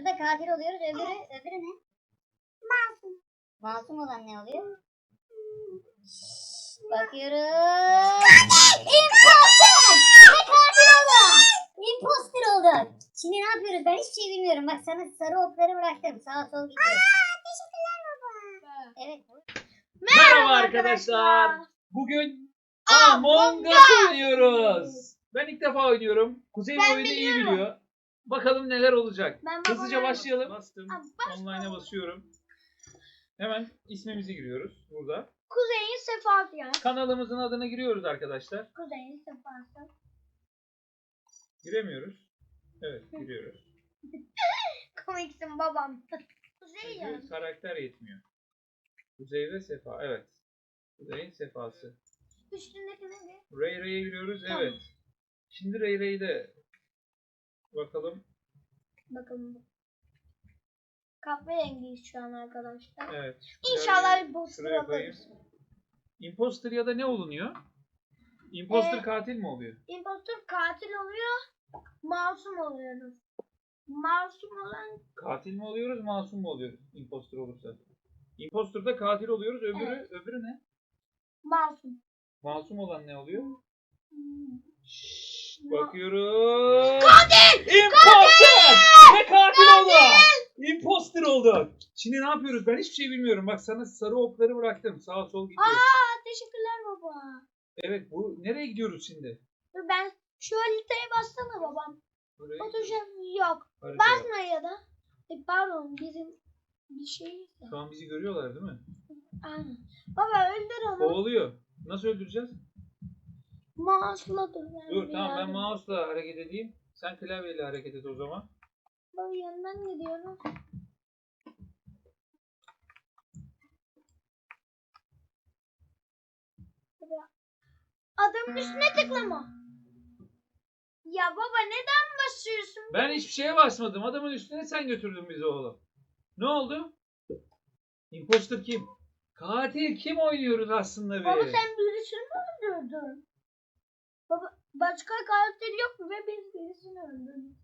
Imposter'da katil oluyoruz. Öbürü, öbürü ne? Masum. Masum olan ne oluyor? Şşş, Bakıyoruz. Imposter! Ne katil oldu? Imposter oldu. Şimdi ne yapıyoruz? Ben hiçbir şey bilmiyorum. Bak sana sarı okları bıraktım. Sağa sol gidiyor. teşekkürler baba. Evet. Merhaba arkadaşlar. Bugün Among Us oynuyoruz. Ben ilk defa oynuyorum. Kuzey bu Ben oyunu iyi biliyorum. biliyor. Bakalım neler olacak. Ben Hızlıca başlayalım. Bastım. Abi. Online'a basıyorum. Hemen ismimizi giriyoruz burada. Kuzey'in sefası ya. Kanalımızın adını giriyoruz arkadaşlar. Kuzey'in sefası. Giremiyoruz. Evet giriyoruz. Komiksin babam. Kuzey ya. Çünkü karakter yetmiyor. Kuzey ve Sefa. Evet. Kuzey'in sefası. Üstündeki ne? Ray Ray'e giriyoruz. Tamam. Evet. Şimdi Ray Ray'de bakalım. Bakalım. Kahverengiyiz şu an arkadaşlar. Evet. İnşallah bir poster şuraya koyayım. alırız. Imposter ya da ne olunuyor? Imposter Ee, katil mi oluyor? Impostor katil oluyor. Masum oluyoruz. Masum olan Katil mi oluyoruz, masum mu oluyoruz imposter olursa? Imposter'da katil oluyoruz, öbürü Evet. öbürü ne? masum. Masum olan ne oluyor? Hmm. Bakıyoruz. Katil! Imposter! Ne katil oldu? Imposter oldu. Şimdi ne yapıyoruz? Ben hiçbir şey bilmiyorum. Bak sana sarı okları bıraktım. Sağa sol gidiyor. Aa teşekkürler baba. Evet bu nereye gidiyoruz şimdi? Dur ben şu haritaya bassana babam. Buraya Fotoğraf yok. Harita var. Basma ya da. E, pardon bizim bir şey. Şu an bizi görüyorlar değil mi? Aynen. Baba öldür onu. Kovalıyor. Nasıl öldüreceğiz? Mouse'la dur. ben Dur bir tamam ben yardım- mouse'la hareket edeyim. Sen klavyeyle hareket et o zaman. Baba yanından gidiyorum. Baba, Adamın üstüne tıklama. Ya baba neden basıyorsun? Ben hiçbir şeye basmadım. Adamın üstüne sen götürdün bizi oğlum. Ne oldu? Imposter kim? Katil kim oynuyoruz aslında Baba be? sen birisini mi öldürdün? Baba başka karakter yok mu ve biz birisini öldürdük.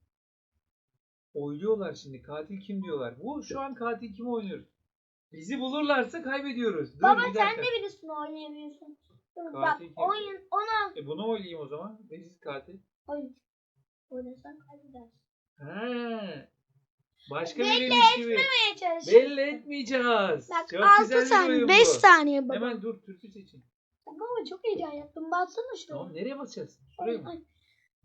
Oyluyorlar şimdi. Katil kim diyorlar. Bu şu an katil kim oynuyoruz? Bizi bulurlarsa kaybediyoruz. Dur Baba bir dakika. sen de birisini oynayabiliyorsun. Dur, bak Katil kim? oyun ona E bunu oynayayım o zaman. Biziz katil. oyun. Oynasan kaybedersin. He. Başka Belli biriymiş gibi. Belli etmeyeceğiz. Bak Çok 6 güzel bir saniye oyun 5 bu. saniye baba. Hemen dur türkü seçin. Baba çok heyecan yaptım. Baksana şuraya. Tamam nereye basacağız? Şuraya mı?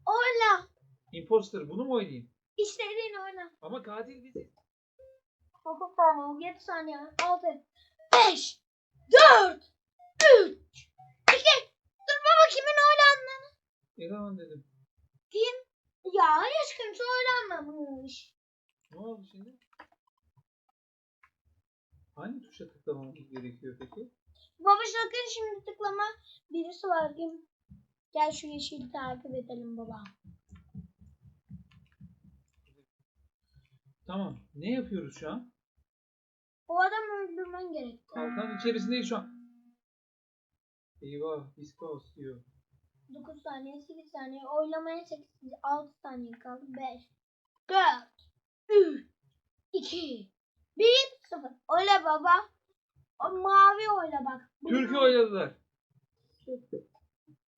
Oyna. Imposter bunu mu oynayayım? İstediğin oyna. Ama katil biziz. 9 saniye, 7 saniye, 6, 5, 4, 3, 2. Dur baba kimin oynandığını. Ne zaman dedim. Ya hiç kimse oynanmamış. Ne oldu şimdi? Hangi tuşa tıklamamız gerekiyor peki? Baba sakın şimdi tıklama. Birisi var kim? Gel şu yeşili takip edelim baba. Tamam. Ne yapıyoruz şu an? O adamı öldürmen gerek. Kalkan içerisindeyiz şu an. Eyvah. Discos diyor. 9 saniye, 8 saniye, oylamaya 8, 6 saniye kaldı. 5, 4, 3, 2, 1, 0. Oyla baba. O mavi oyla bak. Türk'ü oyladılar.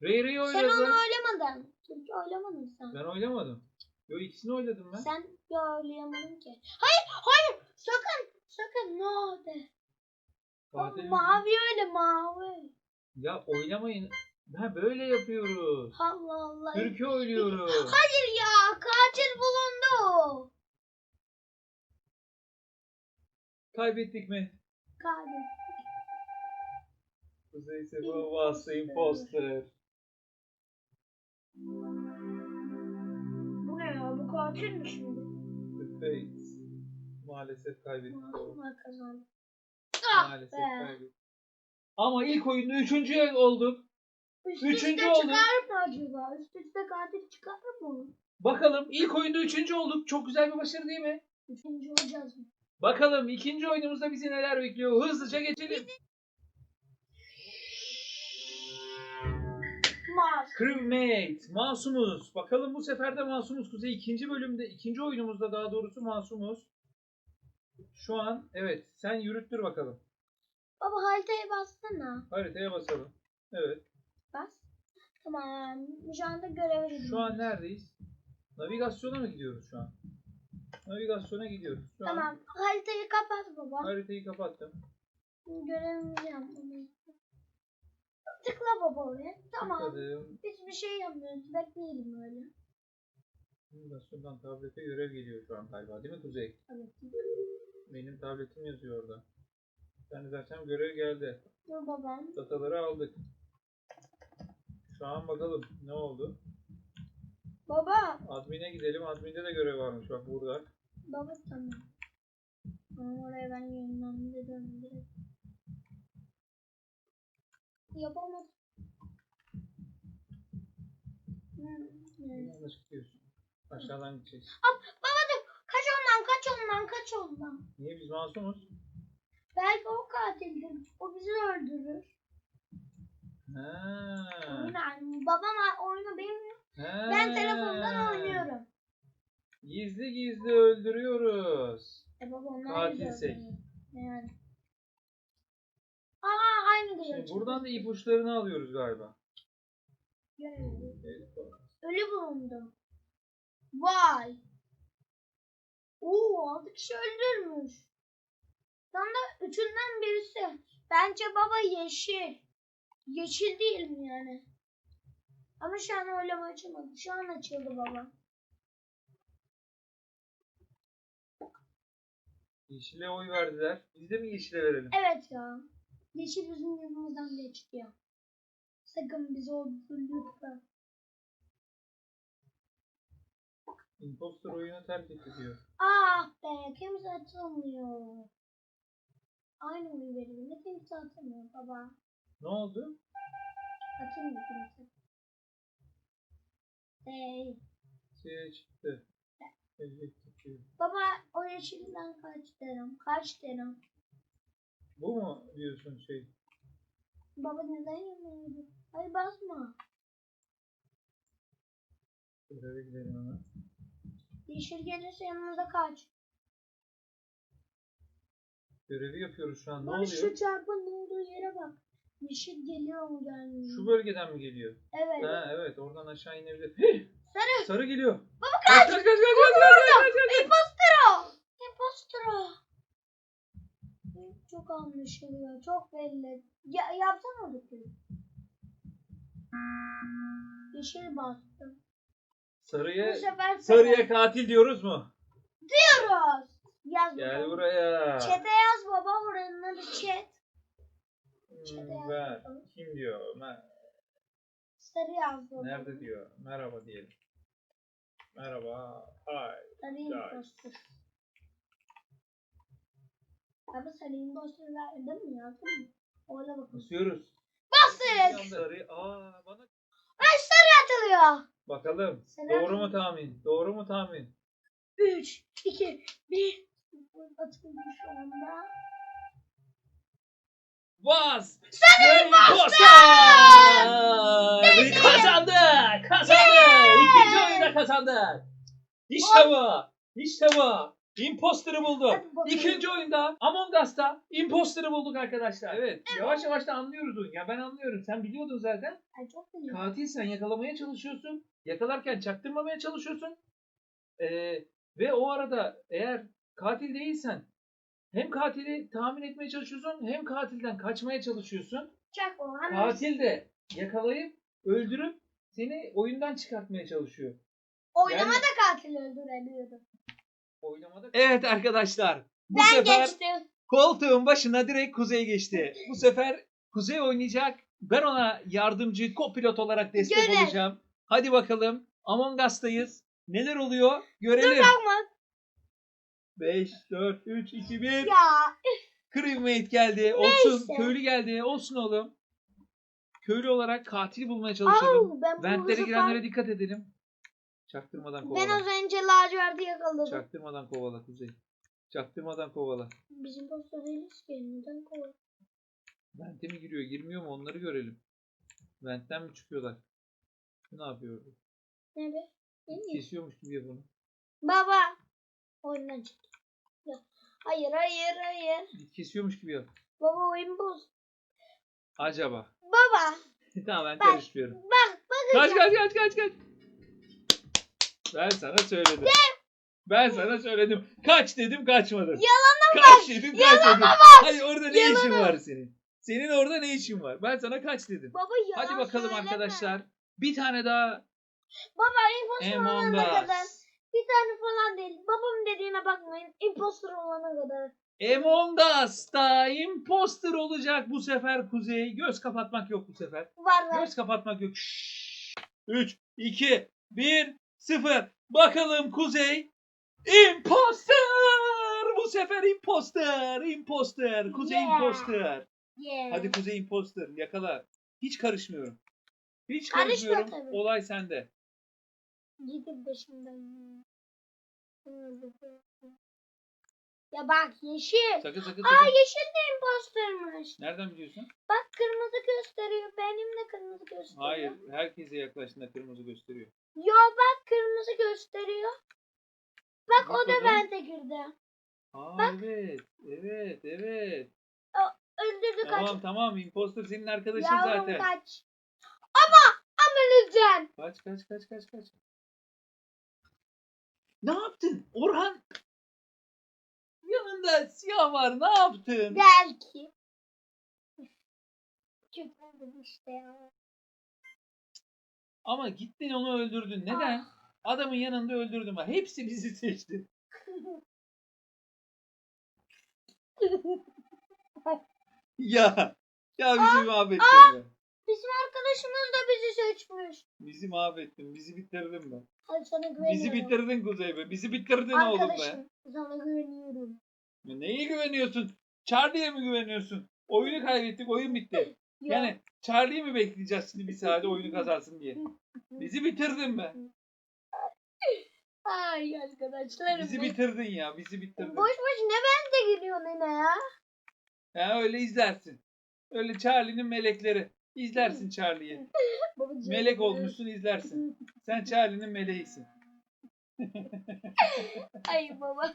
Ray Ray'i Sen onu oyladılar. oylamadın. Türk'ü oylamadın sen. Ben oylamadım. Yo ikisini oyladım ben. Sen de oylayamadın ki. Hayır, hayır. Sakın, sakın. No de. O Katil mavi öyle mavi. Ya oylamayın. Ha böyle yapıyoruz. Allah Allah. Türk'ü oyluyoruz. Hayır ya, katil bulundu. Kaybettik mi? Katil. Kuzey Sefa bastı imposter. Bu ne ya? Bu katil mi şimdi? The Fates. Maalesef kaybettik. Masumlar kazandı. Ah Maalesef be. kaybettik. Ama ilk oyunda üçüncü olduk. Üst Üçüncü üste oldu. çıkar mı acaba? Üst üste katil çıkar mı? Bakalım ilk oyunda üçüncü olduk. Çok güzel bir başarı değil mi? Üçüncü olacağız mı? Bakalım ikinci oyunumuzda bizi neler bekliyor. Hızlıca geçelim. Crewmate, masumuz. Bakalım bu sefer de masumuz. Kuzey ikinci bölümde, ikinci oyunumuzda daha doğrusu masumuz. Şu an evet sen yürüttür bakalım. Baba haritaya bassana. Haritaya basalım. Evet. Bas. Tamam. Şu anda göreve gidiyorum. Şu an neredeyiz? Navigasyona mı gidiyoruz şu an? Navigasyona gidiyoruz. Şu an Tamam. Haritayı kapat baba. haritayı kapattım. Görevimizi yapmamız. Tıkla baba oraya. Tamam. Tıkladım. Hiçbir şey yapmıyoruz. Bekleyelim öyle. Navigasyondan tablete görev geliyor şu an galiba değil mi Kuzey? Evet. Benim tabletim yazıyor orada. Ben zaten görev geldi. Dur babam. Dataları aldık. Şu an bakalım ne oldu? Baba. Admin'e gidelim. Admin'de de görev varmış bak burada. Baba tamam. Tamam oraya ben yönlendirdim direkt. Yapamadım. Hmm. Yanlış gidiyorsun. Aşağıdan gideceğiz. Baba dur. Kaç ondan kaç ondan kaç ondan. Niye biz masumuz? Belki o katildir. O bizi öldürür. Ha. Aynen. Babam oyunu bilmiyor. Ha. Ben telefondan oynuyorum. Gizli gizli öldürüyoruz. E baba onlar Katilsek. Yani. Aa aynı diyor. Şimdi buradan da ipuçlarını alıyoruz galiba. Göremedim. Ölü bulundu. Vay. Oo altı kişi öldürmüş. Tam da üçünden birisi. Bence baba yeşil. Yeşil değil mi yani? Ama şu an öyle açılmadı. Şu an açıldı baba. Yeşile oy verdiler. Biz de mi yeşile verelim? Evet ya. Yeşil bizim yanımızdan geçti ya. Sakın bizi öldür lütfen. Imposter oyunu terk etti diyor. Ah be kimse atılmıyor. Aynı oyu verildi kimse atılmıyor baba. Ne oldu? Atılmıyor kimse. Çıktı. Evet, çıktı. Baba o yeşilden kaç derim? Kaç derim? Bu mu diyorsun şey? Baba neden yemiyordu? Hayır basma. Göreve gidelim hemen. Yeşil gelirse yanımıza kaç. Görevi yapıyoruz şu an. Ne Bak şu oluyor? çarpın olduğu yere bak. Yeşil geliyor mu gelmiyor? Şu bölgeden mi geliyor? Evet. Ha evet oradan aşağı inebilir. Sarı. Sarı geliyor. Baba Kaç kaç kaç kaç kaç kaç kaç kaç. Impostor o. Impostor o. Çok anlaşılıyor. Çok belli. Ya, yapsana bir. Yeşil bastım. Bu Sarıya sefer sarıya katil diyoruz mu? diyoruz. Yaz Gel bakalım. buraya. Chat'e yaz baba oranın adı chat. Ben. Kim diyor? Ben. Sarı yaz baba. Nerede diyor? Merhaba diyelim. Merhaba. Hi. Sarı impostor. Abi sarı impostor verdim mi yazdın mı? Öyle bakın. Basıyoruz. Bastık. Sarı. Aa bana. Ay sarı atılıyor. Bakalım. Sarı Doğru mu tahmin? Doğru mu tahmin? 3, 2, 1. Atılmış şu anda. Bas! Sarı imposter! Kazandık! Kazandık! İkinci oyunda kazandık! İşte bu! İşte bu! Imposter'ı bulduk. İkinci oyunda Among Us'ta Imposter'ı bulduk arkadaşlar. Evet. Yavaş yavaş da anlıyoruz oyunu. Ya ben anlıyorum. Sen biliyordun zaten. Ay çok iyi. Katil sen yakalamaya çalışıyorsun. Yakalarken çaktırmamaya çalışıyorsun. Ee, ve o arada eğer katil değilsen hem katili tahmin etmeye çalışıyorsun hem katilden kaçmaya çalışıyorsun. Çak o. Katil de yakalayıp öldürüp seni oyundan çıkartmaya çalışıyor. Oynama Yani- da katil öldürebiliyordu. Oylamada. Evet arkadaşlar. Bu Ben sefer geçtim. koltuğun başına direkt Kuzey geçti. Bu sefer Kuzey oynayacak. Ben ona yardımcı, kopilot olarak destek Görev. olacağım. Hadi bakalım. Among Us'tayız. Neler oluyor? Görelim. Bakma. 5, 4, 3, 2, 1. Ya. Crewmate geldi. Olsun. Neyse. Köylü geldi. Olsun oğlum. Köylü olarak katil bulmaya çalışalım. Au, ben bu Ventlere sefer- girenlere dikkat edelim. Çaktırmadan kovala. Ben az önce laciverti yakaladım. Çaktırmadan kovala Kuzey. Çaktırmadan kovala. Bizim posta değiliz ki. Neden koy? Vente mi giriyor, girmiyor mu onları görelim. Ventten mi çıkıyorlar? Ne yapıyor? Ne be? Ne mi? Kesiyormuş gibi yapıyor. Baba. Ya. Hayır hayır hayır. Kesiyormuş gibi yap. Baba oyun boz. Acaba. Baba. tamam ben Bak. karışmıyorum. Bak bakın. Kaç kaç kaç kaç kaç. Ben sana söyledim. Ben sana söyledim. Kaç dedim kaçmadın. Yalana Kaç dedim kaçmadın. Hayır orada ne işin Yalana var senin? Senin orada ne işin var? Ben sana kaç dedim. Baba yalan Hadi bakalım söyleme. arkadaşlar. Bir tane daha Baba Among olana kadar. Us. Bir tane falan değil. Babam dediğine bakmayın. Imposter olana kadar. Among Us'ta imposter olacak bu sefer Kuzey. Göz kapatmak yok bu sefer. Var var. Göz kapatmak yok. 3, 2, 1, 0. Bakalım Kuzey. Imposter! Bu sefer imposter. Imposter. Kuzey Yeah. imposter. Yeah. Hadi Kuzey imposter. Yakala. Hiç karışmıyorum. Hiç Karışma karışmıyorum. tabii. Olay sende. Gidip peşimden. Ya bak yeşil. Sakın sakın Aa sakın. yeşil de impostermış. Nereden biliyorsun? Bak kırmızı gösteriyor. Benim de kırmızı gösteriyor. Hayır. Herkese yaklaştığında kırmızı gösteriyor. Yo bak kırmızı gösteriyor. Bak o da Bakalım. bende girdi. Aa Bak. evet. Evet. Evet. Öldürdü kaç. Tamam tamam. Imposter senin arkadaşın Yavrum zaten. kaç. Ama ama lütfen. Kaç kaç kaç kaç kaç. Ne yaptın? Orhan. Yanında siyah var. Ne yaptın? Belki. Küfür işte ya. Ama gittin onu öldürdün. Neden? Adamın yanında öldürdün. Bak, Hepsi bizi seçti. Ya. Ya bizi mahvettin ya. Bizim arkadaşımız da bizi seçmiş. Bizi mahvettin. Bizi bitirdin be. Hadi sana güveniyorum. Bizi bitirdin Kuzey be. Bizi bitirdin oğlum be. Arkadaşım sana güveniyorum. Ya Neye güveniyorsun? Charlie'ye mi güveniyorsun? Oyunu kaybettik. Oyun bitti. Yani Charlie'yi mi bekleyeceğiz şimdi bir saate oyunu kazansın diye? Bizi bitirdin be. Ay arkadaşlarım. Bizi be. bitirdin ya. Bizi bitirdin. Boş boş ne ben de gülüyorsun yine ya. Ya öyle izlersin. Öyle Charlie'nin melekleri. İzlersin Charlie'yi. Melek olmuşsun izlersin. Sen Charlie'nin meleğisin. Ay baba.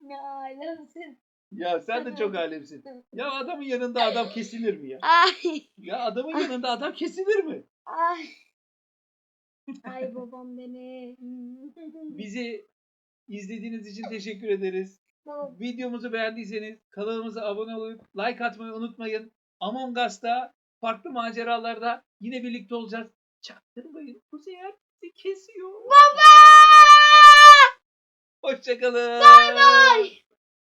Ne alemsin. Ya sen de çok alemsin. Ya adamın yanında adam kesilir mi ya? Ay. Ya adamın yanında adam kesilir mi? Ay. Ay babam beni. Bizi izlediğiniz için teşekkür ederiz. Videomuzu beğendiyseniz kanalımıza abone olup like atmayı unutmayın. Among Us'ta farklı maceralarda yine birlikte olacağız. Çaktırmayın. Kuzey bizi kesiyor. Baba! Hoşçakalın. Bay bay.